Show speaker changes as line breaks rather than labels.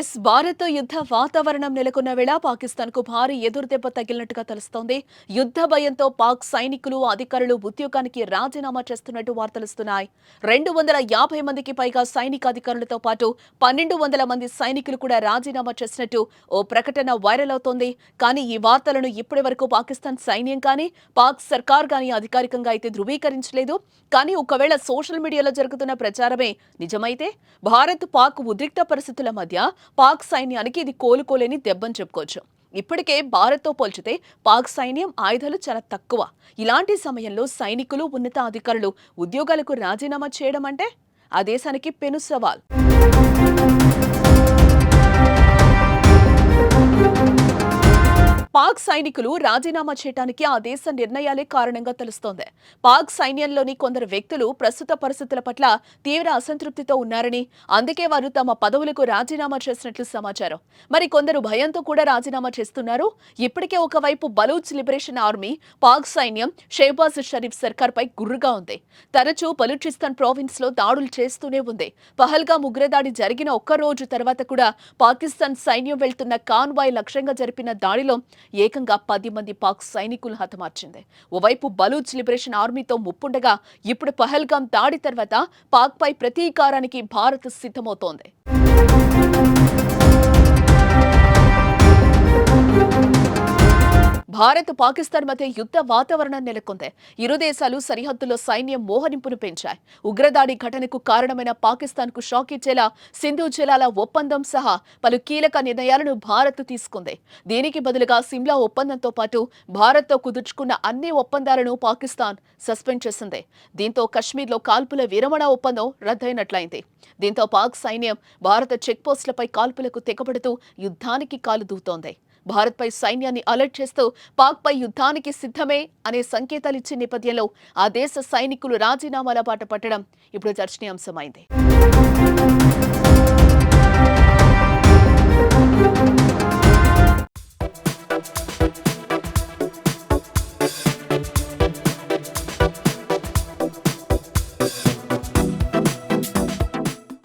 Yes Bharat యుద్ధ వాతావరణం నెలకొన్న వేళ పాకిస్తాన్కు భారీ ఎదురుదెబ్బ తగిలినట్టుగా తెలుస్తోంది. యుద్ధ భయంతో పాక్ సైనికులు అధికారులు ఉద్యోగానికి రాజీనామా చేస్తున్నట్టు వార్తలుస్తున్నాయి. రెండు వందల యాభై మందికి పైగా సైనిక అధికారులతో పాటు పన్నెండు వందల మంది సైనికులు కూడా రాజీనామా చేసినట్టు ఓ ప్రకటన వైరల్ అవుతోంది. కానీ ఈ వార్తలను ఇప్పటి వరకు పాకిస్తాన్ సైన్యం కానీ పాక్ సర్కార్ కానీ అధికారికంగా అయితే ధృవీకరించలేదు. కానీ ఒకవేళ సోషల్ మీడియాలో జరుగుతున్న ప్రచారమే నిజమైతే భారత్ పాక్ ఉద్రిక్త పరిస్థితుల మధ్య పాక్ సైన్యానికి ఇది కోలుకోలేని దెబ్బని చెప్పుకోవచ్చు. ఇప్పటికే భారత్తో పోల్చితే పాక్ సైన్యం ఆయుధాలు చాలా తక్కువ. ఇలాంటి సమయంలో సైనికులు ఉన్నత అధికారులు ఉద్యోగాలకు రాజీనామా చేయడం అంటే ఆ దేశానికి పెను సవాల్. పాక్ సైనికులు రాజీనామా చేయడానికి ఆ దేశ నిర్ణయాలే కారణంగా తెలుస్తోంది. పాక్ సైన్యంలోని కొందరు వ్యక్తులు ప్రస్తుత పరిస్థితుల పట్ల తీవ్ర అసంతృప్తితో ఉన్నారని అందుకే వారు తమ పదవులకు రాజీనామా చేసినట్లు సమాచారం. మరి కొందరు భయంతో కూడా రాజీనామా చేస్తున్నారు. ఇప్పటికే ఒకవైపు బలూచ్ లిబరేషన్ ఆర్మీ పాక్ సైన్యం షేబాజ్ షరీఫ్ సర్కార్ పై గుర్రుగా ఉంది. తరచూ బలూచిస్తాన్ ప్రావిన్స్లో దాడులు చేస్తూనే ఉంది. పహల్గా ఉగ్రదాడి జరిగిన ఒక్క రోజు తర్వాత కూడా పాకిస్తాన్ సైన్యం వెళ్తున్న కాన్వాయ్ లక్ష్యంగా జరిపిన దాడిలో ఏకంగా పది మంది పాక్ సైనికులు హతమార్చింది. ఓవైపు బలూచ్ లిబరేషన్ ఆర్మీతో ముప్పుండగా ఇప్పుడు పహల్గాం దాడి తర్వాత పాక్ పై ప్రతీకారానికి భారత్ సిద్ధమవుతోంది. భారత్ పాకిస్తాన్ మధ్య యుద్ధ వాతావరణం నెలకొంది. ఇరు దేశాలు సరిహద్దులో సైన్యం మోహరింపును పెంచాయి. ఉగ్రదాడి ఘటనకు కారణమైన పాకిస్తాన్కు షాక్ ఇచ్చేలా సింధు జలాల ఒప్పందం సహా పలు కీలక నిర్ణయాలను భారత్ తీసుకుంది. దీనికి బదులుగా సిమ్లా ఒప్పందంతో పాటు భారత్తో కుదుర్చుకున్న అన్ని ఒప్పందాలను పాకిస్తాన్ సస్పెండ్ చేసింది. దీంతో కశ్మీర్లో కాల్పుల విరమణ ఒప్పందం రద్దయినట్లయింది. దీంతో పాక్ సైన్యం భారత చెక్పోస్టులపై కాల్పులకు తెగబడుతూ యుద్ధానికి కాలు దూతోంది. భారత్పై సైన్యాన్ని అలర్ట్ చేస్తూ పాక్పై యుద్ధానికి సిద్ధమే అనే సంకేతాలు ఇచ్చే నేపథ్యంలో ఆ దేశ సైనికులు రాజీనామాల బాట పట్టడం ఇప్పుడు చర్చనీయాంశమైంది.